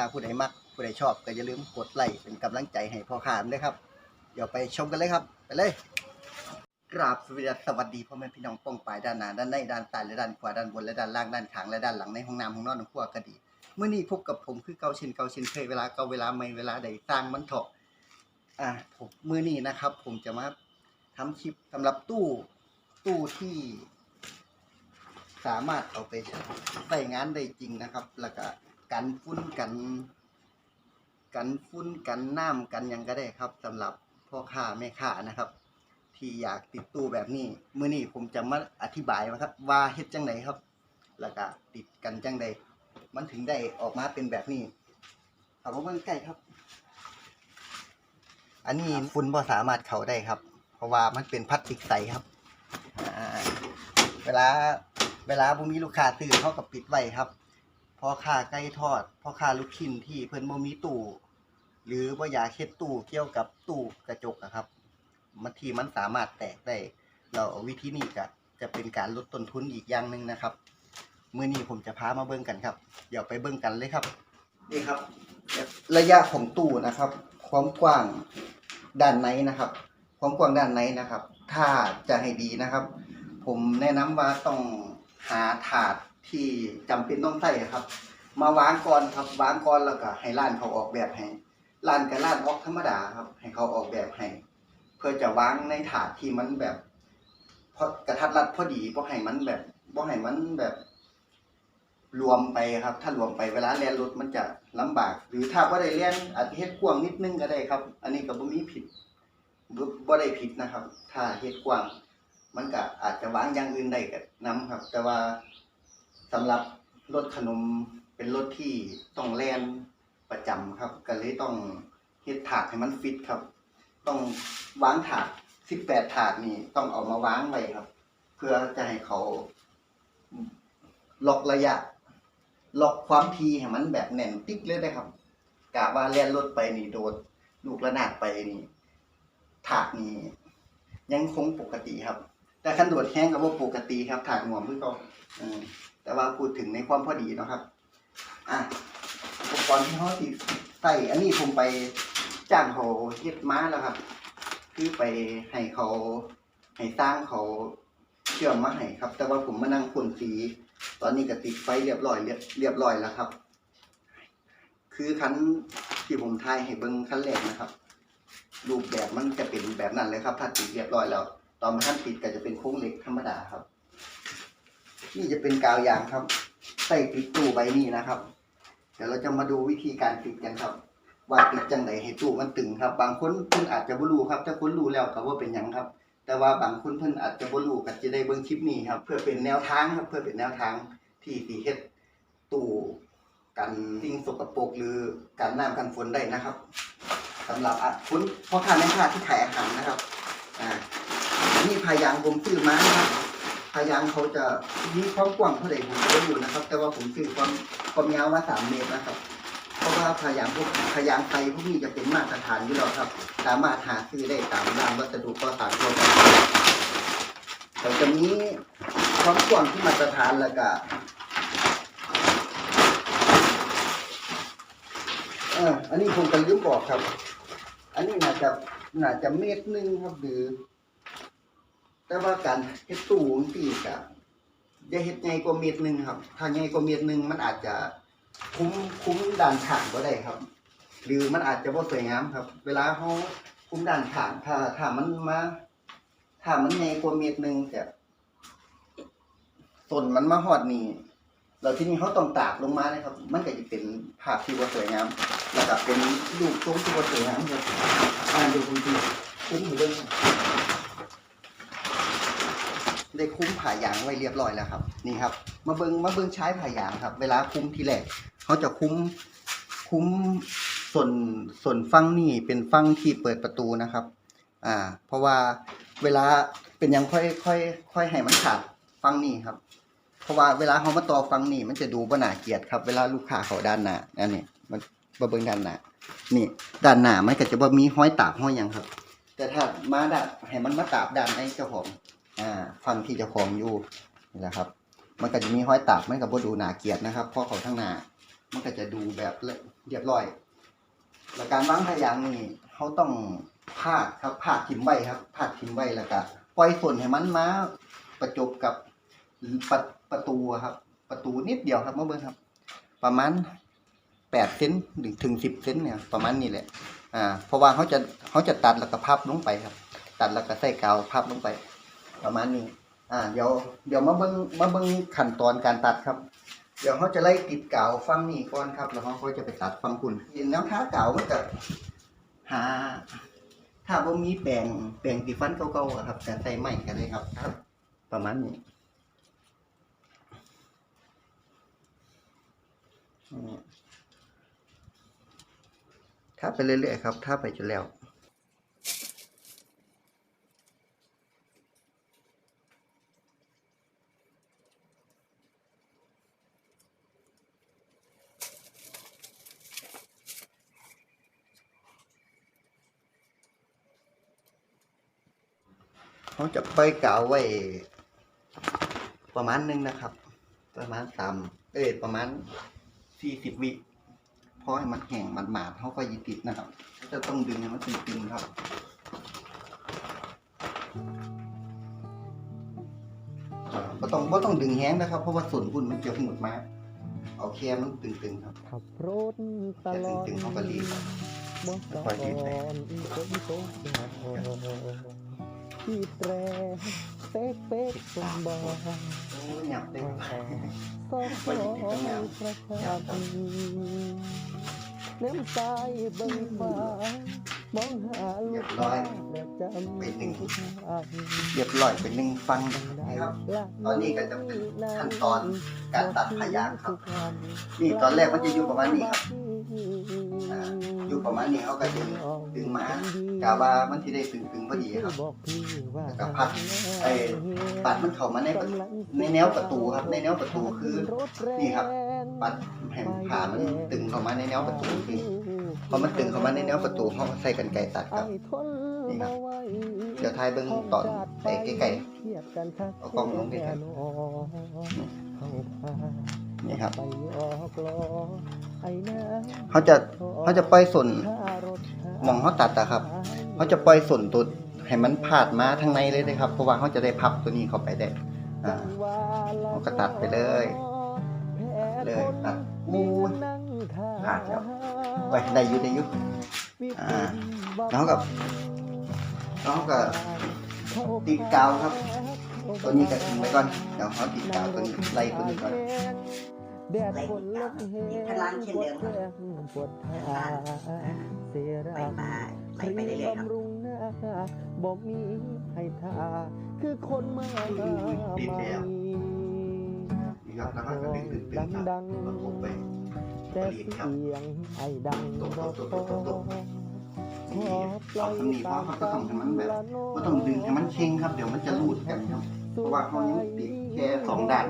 ถ้าผู้ใดมักผู้ใดชอบก็อย่าลืมกดไลค์เป็นกำลังใจให้พ่อขามด้วยครับ เดี๋ยวไปชมกันเลยครับ ไปเลย กราบสวัสดีสวัสดีพ่อแม่พี่น้องป้องปลายด้านหน้าด้านในด้านใต้และด้านขวาด้านบนและด้านล่างด้านข้างและด้านหลังในห้องน้ำห้องนอนห้องครัวก็ดีเมื่อนี้พบกับผมคือเกาช่นเกาช่นเคยเวลาเกาเวลาไม่เวลาใดสร้างมันเถาะอะผมมื้อนี้นะครับ ผมจะมาทำคลิปสำหรับตู้ตู้ที่สามารถเอาไปใช้งานได้จริงนะครับ แล้วก็ กันฝุ่นกัน กันฝุ่นกันน้ำกันหยังก็ได้ครับสำหรับพ่อค้าแม่ค้านะครับ ที่อยากติดตู้แบบนี้มื้อนี้ผมจะมาอธิบายนะครับ ว่าเฮ็ดจังไดครับ แล้วก็ติดกันจังไดมันถึงได้ออกมาเป็นแบบนี้เอามาเบิ่งใกล้ครับ อันนี้ฝุ่นบ่สามารถเข้าได้ครับ เพราะว่ามันเป็นพลาสติกใสครับอ่าเวลาเวลาบ่มีลูกค้าซื้อเขาก็ปิดไว้ครับ พ่อค้าไก่ทอดพ่อค้าลูกชิ้นที่เพิ่นบ่มีตู้หรือบ่อยากเฮ็ดตู้เกี่ยวกับตู้กระจกอะครับ มันที่มันสามารถแตกได้แล้ววิธีนี้ก็จะเป็นการลดต้นทุนอีกอย่างหนึ่งนะครับมื้อนี้ผมจะพามาเบิ่งกันครับ เดี๋ยวไปเบิ่งกันเลยครับ นี่ครับ ระยะของตู้นะครับ ความกว้างด้านในนะครับ ความกว้างด้านในนะครับ ถ้าจะให้ดีนะครับ ผมแนะนำว่าต้องหาถาด ที่จำเป็นต้องใส่ครับ มาวางก่อนครับวางก่อนแล้วก็ให้ร้านเขาออกแบบให้ร้านกับร้านออกธรรมดาครับ ให้เขาออกแบบให้เพื่อจะวางในถาดที่มันแบบพอกระทัดรัดพอดีบ่ให้มันแบบบ่ให้มันแบบรวมไปครับ ถ้ารวมไปเวลาเลียนรถมันจะลำบาก หรือถ้าบ่าได้เลียนอาจจะเฮ็ดกว้างนิดนึงก็ได้ครับ อันนี้ก็บ่มีผิดบ่บ่ได้ผิดนะครับ ถ้าเฮ็ดกว้าง มันก็อาจจะวางอย่างอื่นได้ก็นํครับ แต่ว่า สำหรับรถขนมเป็นรถที่ต้องแล่นประจำครับ ก็เลยต้องเฮ็ดถาดให้มันฟิตครับ ต้องวางถาด18 ถาดนี่ต้องเอามาวางไว้ครับ เพื่อจะให้เขาล็อกระยะล็อกความทีให้มันแบบแน่นติ๊กเลยนะครับกะว่าแล่นรถไปนี่โดดลูกระนาดไปนี่ถาดนี่ยังคงปกติครับ แต่คันโดดแห้งกับว่าปกติครับถาดหน่วมเพื่อก็เออ แต่ว่าพูดถึงในความพอดีนะครับ อะอุปกรณ์ที่เขาติดใส่อันนี้ผมไปจ้างเขาเฮ็ดม้าแล้วครับ คือไปให้เขาให้สร้างเขาเชื่อมมาให้ครับ แต่ว่าผมมานั่งพ่นสี ตอนนี้ก็ติดไฟเรียบร้อยเรียบเรียบร้อยแล้วครับ คือคันที่ผมทายให้เบิ้งคันแรกนะครับ รูปแบบมันจะเป็นแบบนั้นเลยครับ ถ้าติดเรียบร้อยแล้ว ตอนท่านติดก็จะเป็นโค้งเหล็กธรรมดาครับ นี่จะเป็นกาวยางครับ ใส่ติดตู้ใบนี้นะครับ เดี๋ยวเราจะมาดูวิธีการติดกันครับ ว่าติดจังไหนให้ตู้มันตึงครับ บางคนเพิ่นอาจจะบ่รู้ครับ ถ้าคนรู้แล้วก็ว่าเป็นหยังครับ แต่ว่าบางคนเพิ่นอาจจะบ่รู้ก็จะได้เบิ่งคลิปนี้ครับ เพื่อเป็นแนวทางครับ เพื่อเป็นแนวทางที่สิเฮ็ดตู้กันสิ่งสกปรกหรือการน้ำกันฝนได้นะครับสำหรับคุณพ่อค้าแม่ค้าที่ขายอาหารนะครับ อ่านี่พายางผมซื้อมานะครับ พายางเขาจะมีความกว้างเท่าไหร่ผมก็ไม่รู้นะครับ แต่ว่าผมซื้อความความยาวมาสามเมตรนะครับ เพราะว่าพยางพวกพยางไทยพวกนี้จะเป็นมาตรฐานอยู่แล้วครับ สามารถหาซื้อได้ตามร้านวัสดุก่อสร้างทั่วไปแต่จะมีความกว้างที่มาตรฐานแล้วก็เอออันนี้ผมก็ลืมบอกครับ อันนี้น่าจะน่าจะเมตรหนึ่งครับหรือ แต่ว่าการเฮ็ดตู้จังซี่ก็อย่าเฮ็ดใหญ่กว่าเมตรหนึ่งครับ ถ้าใหญ่กว่าเมตรหนึ่งมันอาจจะคุ้มคุ้มด่านขางก็ได้ครับ หรือมันอาจจะบ่สวยงามครับ เวลาเขาคุ้มด่านขางถ้าถ้ามันมาถ้ามันใหญ่กว่าเมตรหนึ่งแต่ต้นมันมาฮอดนี่แล้วทีนี้เขาต้องตากลงมานะครับ มันก็จะเป็นภาพที่บ่สวยงามแล้วก็เป็นรูปทรงที่บ่สวยงามครับอ่านดูคุณดีคุ้มอยู่เรื่อง ได้คุ้มผ่ายางไว้เรียบร้อยแล้วครับ นี่ครับ มาเบิงมาเบิงใช้ผ่ายางครับ เวลาคุ้มทีแรกเขาจะคุ้มคุ้มส่วนส่วนฟังนี่เป็นฟังที่เปิดประตูนะครับ อ่า เพราะว่าเวลาเป็นยังค่อยค่อยค่อยให้มันขาดฟังนี่ครับ เพราะว่าเวลาเขามาต่อฟังนี่มันจะดูบ่น่าเกลียดครับ เวลาลูกค้าเขาด้านหน้าอันนี้มันมาเบิงด้านหน้านี่ ด้านหน้ามันก็จะบ่มีห้อยตากห้อยยังครับ แต่ถ้ามาด้านให้มันมาตากด้านในเจ้าของ อ่าฟังที่เจ้าของอยู่นี่แหละครับ มันก็จะมีห้อยตากมันก็บ่ดูหนาเกียดนะครับเพราะเขาทั้งหนามันก็จะดูแบบเรียบร้อยแล้วการวางท่ายางนี่เขาต้องพาดครับพาดทิมไว้ครับพาดทิมไว้แล้วก็ปล่อยส่วนให้มันมาประจบกับประประตูครับ ประตูนิดเดียวครับเมื่อเบิ่งครับ ประมาณแปดเซนหรือถึงสิบเซนเนี่ยประมาณนี้แหละอ่าเพราะว่าเขาจะเขาจะตัดแล้วก็พับลงไปครับ ตัดแล้วก็ใส่กาวพับลงไป ประมาณนี้ อ่า เดี๋ยวเดี๋ยวมาเบิ่งมาเบิ่งขั้นตอนการตัดครับ เดี๋ยวเขาจะไล่ติดกาวฟังนี่ก่อนครับ แล้วเขาก็จะไปตัดฟังคุณแนวท้ากาวมันจะหา ถ้าว่ามีแปลงแปลงตีฟันเก่าๆอะครับจะใส่ใหม่กันเลยครับครับ ประมาณนี้อืมถ้าไปเรื่อยๆครับ ถ้าไปจนแล้ว เขาจะไปกาวไว้ ประมาณหนึงนะครับ ประมาณสามเอ้ประมาณสี่สิบวิเพราะให้มันแห้งมันหมาดเขาก็ยึดติดนะครับจะต้องดึงให้มันตึงๆครับก็ต้องก็ต้องดึงแห้งนะครับ เพราะว่าส่วนบุญมันจะหมดมาเอาแค่มันตึงๆครับขับรถตลอดถึงเขาก็รีบบ่ค่อยรีไปอีโตอีโต ที่แตรเป๊กเป๊กสมบอโอ้ยหยับได้ครับสองสองประชาชนน้ำตาเบิ่งฟ้ามองหาลูกค้าแล้วจำเป็นหนึ่งฟันเรียบร้อยเป็นหนึ่งฟังนะครับ ตอนนี้ก็จะเป็นขั้นตอนการตัดพยางครับ นี่ตอนแรกมันจะอยู่ประมาณนี้ครับ อ่าอยู่ประมาณนี้เขาก็ดึงดึงมากาว่ามันที่ได้ตึงๆพอดีครับแล้วก็พัดไอ้ปัดมันเข้ามาในประในแนวประตูครับ ในแนวประตูคือนี่ครับ ปัดให้ผ่ามันตึงเข้ามาในแนวประตูคือพอมันตึงเข้ามาในแนวประตูเขาก็ใส่กันไกรตัดครับนี่ครับเดี๋ยวทายเบิ่งตอนไอ้ใกล้ๆเอากล้องลงใกล้ๆนี่ครับ เขาจะเขาจะปล่อยส่วนหมองเขาตัดอะครับเขาจะปล่อยส่วนตัวให้มันพาดมาทางในเลยนะครับ เพราะว่าเขาจะได้พับตัวนี้เข้าไปได้อ่าเขาก็ตัดไปเลยเลยตัดมูนขาดแล้วไปได้อยุได้ยุอ่าแล้วก็แล้วก็ติดกาวครับ ตัวนี้ก็ทิ้งไว้ก่อนเดี๋ยวเขาติดกาวตัวนี้ไล่ตัวนี้ก่อน แดดฝนลมแห้งอีกพลังเช่นเดิมปวดขาเสียรังมาไปไปเรื่อยๆครับบำรุงหน้าบ่มีให้ทาคือคนมาติดใหม่ดังดังแต่เสียงไอ้ดังบ่พอขอปล่เอาอยสนีพตาราะมเขาก็ต้องให้มันแบบก็ต้องดึงให้มันเชิงครับ เดี๋ยวมันจะรูดกันครับ เพราะว่าเขายังติดแค่สองด้าน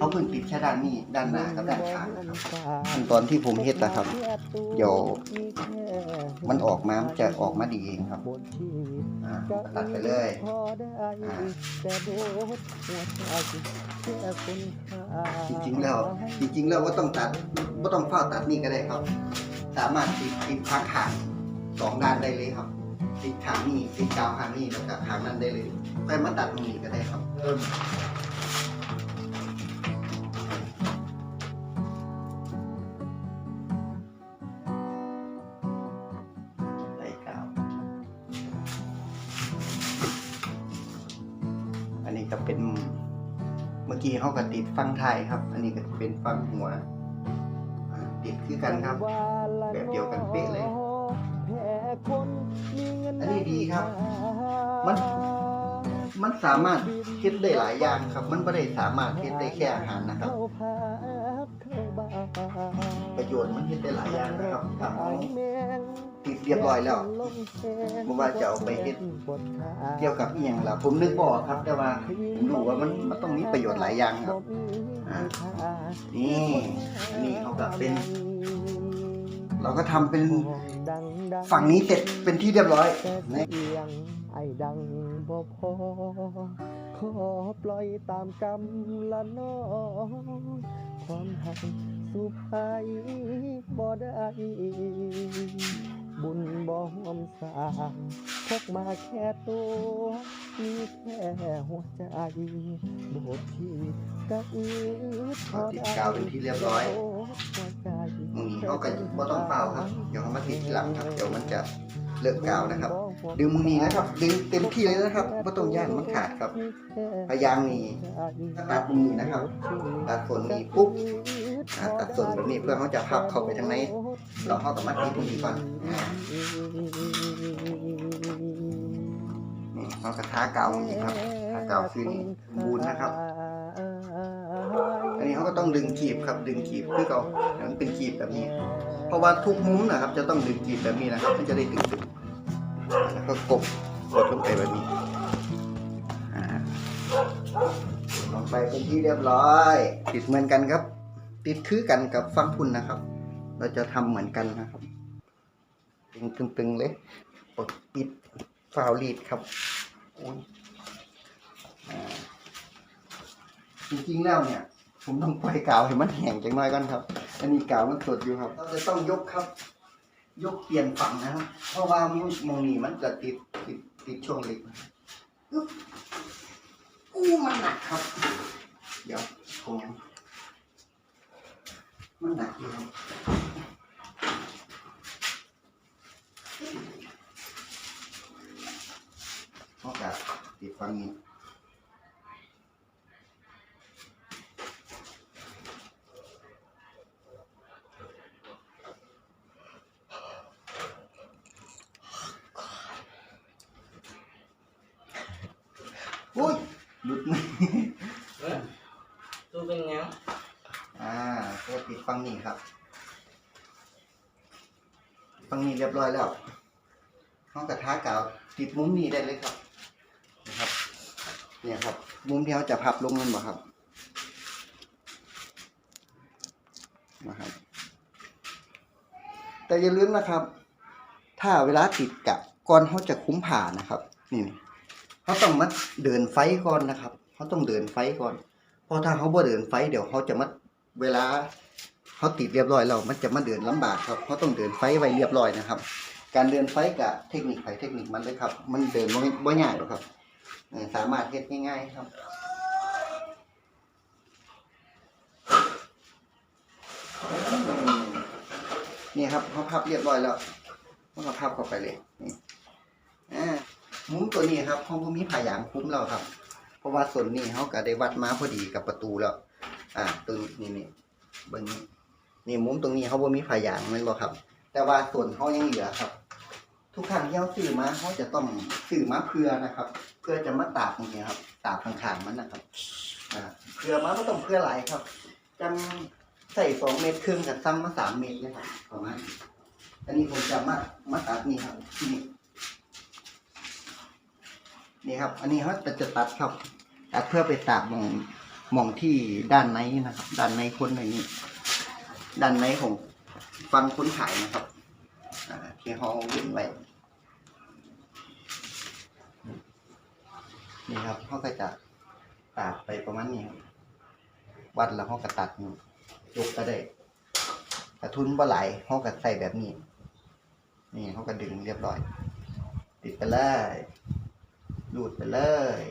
เขาเพิ่งติดแค่ด้านนี้ด้านหน้ากับด้านข้างนะครับขั้นตอนที่ผมเฮ็ดนะครับ เดี๋ยวมันออกมามันจะออกมาดีเองครับอ่าตัดไปเลยอ่าจริงๆแล้วจริงๆแล้วว่าต้องตัดว่าต้องเฝ้าตัดนี่ก็ได้ครับ สามารถติดติดทางขางสองด้านได้เลยครับติดขางนี่ติดกาวขางนี่แล้วก็ขางนั้นได้เลยค่อยมาตัดตรงนี้ก็ได้ครับ ฟังไทายครับ อันนี้ก็เป็นฟังหัวอ่าติดคือกันครับ แบบเดียวกันเป๊ะเลย อันนี้ดีครับ มัน มันสามารถเฮ็ดได้หลายอย่างครับ มันไม่ได้สามารถเฮ็ดได้แค่อาหารนะครับ ประโยชน์มันเฮ็ดได้หลายอย่างนะครับถ้าเอาติดเรียบร้อยแล้วบ่ว่าจะเอาไปเฮ็ดเกี่ยวกับอีหยังล่ะผมนึกบ่ออกครับ แต่ว่าผมรู้ว่ามันมันต้องมีประโยชน์หลายอย่างครับนี่อันนี้เขาก็เป็น เราก็ทำเป็นฝั่งนี้เสร็จเป็นที่เรียบร้อยนะ บ่พอ ขอปล่อยตามกรรมละน้อความหักสุภัยบ่ได้บุญบ่หอมสร้างพกมาแค่ตัวมีแค่หัวใจบทชีวิตก็อืดพอติดได้กาวเป็นที่เรียบร้อยหัวใจมึงเขาก็บ่ต้องเป่าครับ เดี๋ยวเขามาติดทีหลังครับ เดี๋ยวมันจะเลอะกาวนะครับ ดึงมือนี้นะครับ ดึงเต็มที่เลยนะครับไม่ต้องย่านมันขาดครับพยายามนี่ตัดมือนะครับ ตัดส่วนนี้ปุ๊บอ่าตัดส่วนแบบนี้เพื่อเขาจะพับเข้าไปทางในเราเข้ากับมัดที่ตรงนี้ก่อนอ่านี่เขากระทากาวอย่างนี้ครับทากาวคือนี่บูนนะครับอันนี้เขาก็ต้องดึงกีบครับ ดึงกีบคือเขาเนี่ยมันเป็นกีบแบบนี้ เพราะว่าทุกมุมนะครับ จะต้องดึงกีบแบบนี้นะครับ มันจะได้ตึงๆ แล้วก็กบกดลงไปแบบนี้อ่าลงไปเป็นที่เรียบร้อย ติดเหมือนกันครับ ติดคือกันกับฟังพุ่นนะครับ เราจะทำเหมือนกันนะครับตึงๆเลยปดปิดฟาวลีดครับจริงๆแล้วเนี่ย ผมต้องปล่อยกาวให้มันแห้งจังน้อยก่อนครับ อันนี้กาวมันสดอยู่ครับเราจะต้องยกครับ ยกเปลี่ยนฝั่งนะครับ เพราะว่ามุมองนี้มันจะติดติดติดช่วงเล็กอู้มันหนักครับ เดี๋ยวผมมันหนักอยู่ครับเพราะกับติดฝั่งนี้ อุ้ยห ลุดมือดูเป็นไงอ่าก็ปิดฟังนี้ครับ ฟังนี้เรียบร้อยแล้วห้องกระทะกาวติดมุมนี้ได้เลยครับ นะครับ เนี่ยครับ มุมที่เขาจะพับลงนั่นบ่ครับ นะครับ แต่อย่าลืมนะครับ ถ้าเวลาติดกับก่อนเขาจะคุ้มผ่านะครับ นี่นี่ เขาต้องมาเดินไฟก่อนนะครับเขาต้องเดินไฟก่อนเพราะถ้าเขาบ่เดินไฟเดี๋ยวเขาจะมาเวลาเขาติดเรียบร้อยแล้วมันจะมาเดินลำบากครับเขาต้องเดินไฟไว้เรียบร้อยนะครับ การเดินไฟกับเทคนิคไฟเทคนิคมันเลยครับ มันเดินบ่บ่ยากหรอกครับสามารถเฮ็ดง่ายๆครับนี่ครับเขาพับเรียบร้อยแล้วเขาก็พับเข้าไปเลยนี่ มุ้งตัวนี้ครับเขาก็มีผายางคุ้มแล้วครับ เพราะว่าส่วนนี้เขาก็ได้วัดมาพอดีกับประตูแล้ว อ่าตัวนี้นี่บนนี้นี่มุมตรงนี้เขาบ่มีผายางแมันบ่ครับ แต่ว่าส่วนเขายังเหลือครับ ทุกครั้งที่เขาซื้อมาเขาจะต้องซื้อมาเพื่อนะครับ เพื่อจะมาตากตรงนี้ครับ ตากข้างๆมันนะครับ อ่าเพื่อมาก็ต้องเพื่อหลายครับจังใส่สองเมตรครึ่งกับซ้ำมาสามเมตรนะครับประมาณอันนี้ผมจะมามาตัดนี่ครับที่นี่ นี่ครับ อันนี้เขาจะตัดครับตัดเพื่อไปตากมองมองที่ด้านในนะครับ ด้านในคนในนี้ ด้านในของฟังคนขายนะครับอ่าที่เขาเว้นไว้นี่ครับเขาก็จะตากไปประมาณนี้ครับวัดแล้วเขาก็ตัดยกก็ได้กระทุนบ่ไหลเขาก็ใส่แบบนี้ นี่เขาก็ดึงเรียบร้อย ติดไปเลย ดูดไปเลย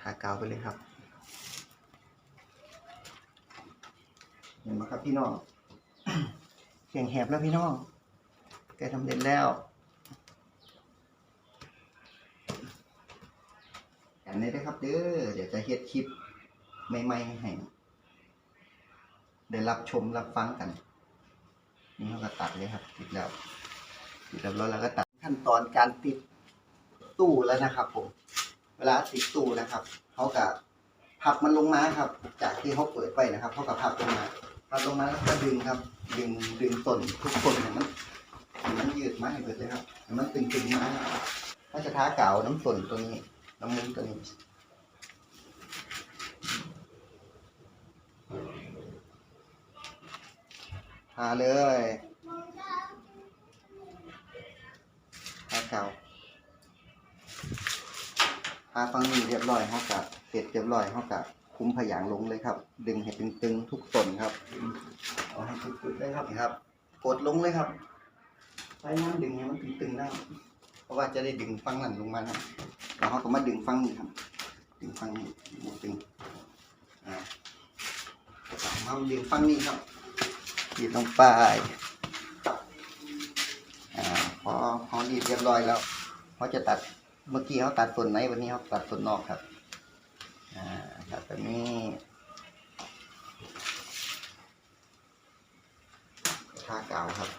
ทากาวไปเลยครับ เห็นไหมครับพี่น้อง เสียงแหบแล้วพี่น้อง แกทำเด็ดแล้วอย่างนี้นะครับเด้อเดี๋ยวจะเฮ็ดคลิปใหม่ๆให้ได้รับชมรับฟังกัน นี่เขาก็ตัดเลยครับ ติดแล้วติดแล้วแล้วก็ตัดขั้นตอนการติดตู้แล้วนะครับผม เวลาติดตู้นะครับเขากับพับมันลงมาครับ จากที่เขาเปิดไว้นะครับเขากับพับลงมาพับลงมาแล้วก็ดึงครับ ดึงดึงส่วนทุกคนให้มัน มันยืดมาให้เกดเลยครับ มันตึงๆมาถ้าจะท้าเก่าน้ำส่วนตัวนี้ น้ำมันตัวนี้ทาเลยทาเก่าทาฟังนี้เรียบร้อยเท่ากับเสร็จเรียบร้อยเท่ากับคุ้มผยางลงเลยครับ ดึงให้ตึงๆทุกส่วนครับ เอาให้ตึงๆเลยครับครับ กดลงเลยครับ ไปน้ำดึงให้มันตึงๆได้ เพราะว่าจะได้ดึงฟังนั่นลงมาครับแล้วเขาก็มาดึงฟังนี้ครับ ดึงฟังนี้ดึงอ่ามาดึงฟังนี้ครับดีดลงไปอ่าพอพอดีดเรียบร้อยแล้วเขาจะตัดเมื่อกี้เขาตัดส่วนไหนวันนี้เขาตัดส่วนนอกครับอ่าตัดแบบนี้ทาเก่าครับ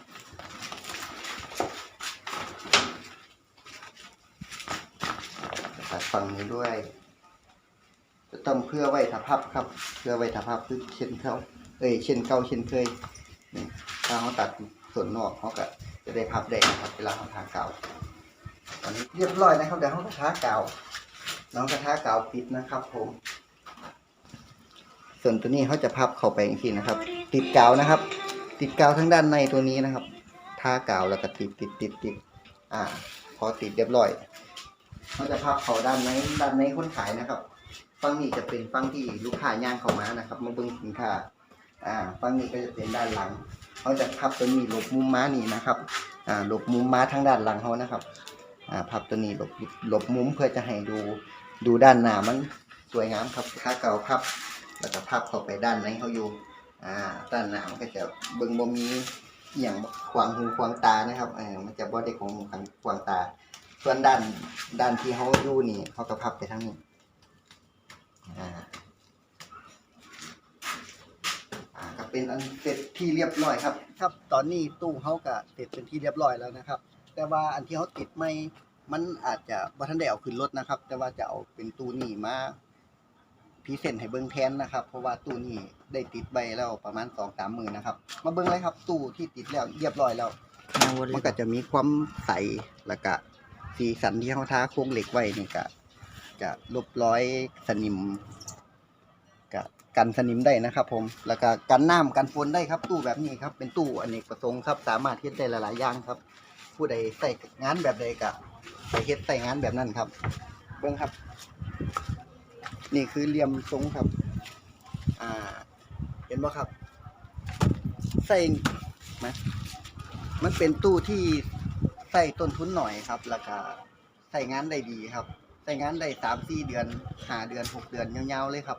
ตัด ฝั่งนี้ด้วยจะต้องเพื่อไว้ถาพับครับ เพื่อไว้ถาพับคือเช่นเขาเอ้ยเช่นเก่าเช่นเคยนี่ถ้าเขาตัดส่วนนอกเขาก็จะได้พับได้นะครับเวลาเขาทากาวตอนนี้เรียบร้อยนะครับเดี๋ยวเขาก็ทากาวน้องกระทากาวปิดนะครับ ผม ส่วนตัวนี้เขาจะพับเข้าไปอย่างที่นะครับ ติดกาวนะครับ ติดกาวทั้งด้านในตัวนี้นะครับทากาวแล้วก็ติดติดติดติดอ่า พอติดเรียบร้อย เขาจะพับเขาด้านในด้านในคนขายนะครับฝั่งนี้จะเป็นฝั่งที่ลูกค้าย่างเข้ามานะครับมาเบิ่งสินค้าอ่าฝั่งนี้ก็จะเป็นด้านหลังเขาจะพับตัวนี้หลบมุมม้านี่นะครับอ่าหลบมุมม้าทางด้านหลังเขานะครับอ่าพับตัวนี้หลบหลบมุมเพื่อจะให้ดูดูด้านหน้ามันสวยงามครับถ้าเก่าพับแล้วก็พับเข้าไปด้านในเขาอยู่อ่าด้านหน้ามันก็จะเบิ่งบ่มีอย่างขวางหูขวางตานะครับเออมันจะบ่ได้ของขวางตา ส่วนด้านด้านที่เขาอยู่นี่เขาก็พับไปทางนี้อ่าอ่าก็เป็นอันเสร็จที่เรียบร้อยครับ ครับ ตอนนี้ตู้เขาก็เสร็จเป็นที่เรียบร้อยแล้วนะครับ แต่ว่าอันที่เขาติดไม่มันอาจจะบ่ทันได้เอาขึ้นรถนะครับ แต่ว่าจะเอาเป็นตู้นี้มาพรีเซนต์ให้เบิ่งแทนนะครับ เพราะว่าตู้นี้ได้ติดใบแล้วประมาณ2 3หมื่นนะครับ มาเบิ่งเลยครับ ตู้ที่ติดแล้วเรียบร้อยแล้วมันก็จะมีความใสแล้วก็ สีสันที่เขาทาโครงเหล็กไว้นี่ก็จะลบร้อยสนิมก็กันสนิมได้นะครับผมแล้วก็กันน้ำกันฝนได้ครับ ตู้แบบนี้ครับ เป็นตู้อเนกประสงค์ครับ สามารถเฮ็ดได้หลายๆอย่างครับ ผู้ใดใส่งานแบบใดก็ไปเฮ็ดใส่งานแบบนั้นครับ เบิ่งครับ นี่คือเหลี่ยมทรงครับ อ่า เห็นบ่ครับ ใส่มามันเป็นตู้ที่ ส่ต้นทุนหน่อยครับ แล้วก็ใส่งานได้ดีครับ ใส่งานได้สามสี่เดือนหาเดือนหกเดือนยาวๆเลยครับ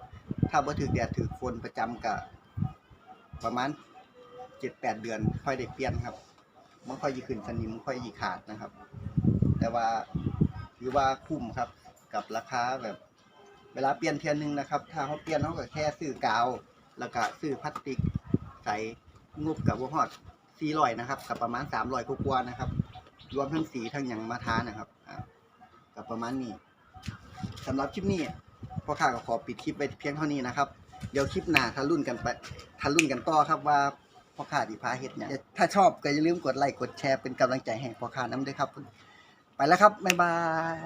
ถ้าบ่ถือแดดถือฝนประจำก็ประมาณเจ็ดแปดเดือน ค่อยได้เปลี่ยนครับมันค่อยยีขึ้นสนิมค่อยยีขาดนะครับ แต่ว่าถือว่าคุ้มครับกับราคาแบบ เวลาเปลี่ยนเทียนหนึ่งนะครับ ถ้าเขาเปลี่ยนเขาก็แค่ซื้อกาว แล้วก็ซื้อพลาสติกใส่งบกับวฮอดสี่ร้อยนะครับกับประมาณสามร้อยกว่านะครับ รวมทั้งสีทั้งอย่างมาทานนะครับอ่ากับประมาณนี้สำหรับคลิปนี้พ่อข้าก็ขอปิดคลิปไว้เพียงเท่านี้นะครับ เดี๋ยวคลิปหน้าทะลุ่นกันไปทะลุ่นกันต่อครับว่าพ่อข้าดีพาเฮ็ดเนี่ยงถ้าชอบก็อย่าลืมกดไลค์กดแชร์เป็นกำลังใจให้พ่อข้าน้ำด้วยครับ ไปแล้วครับบ๊ายบาย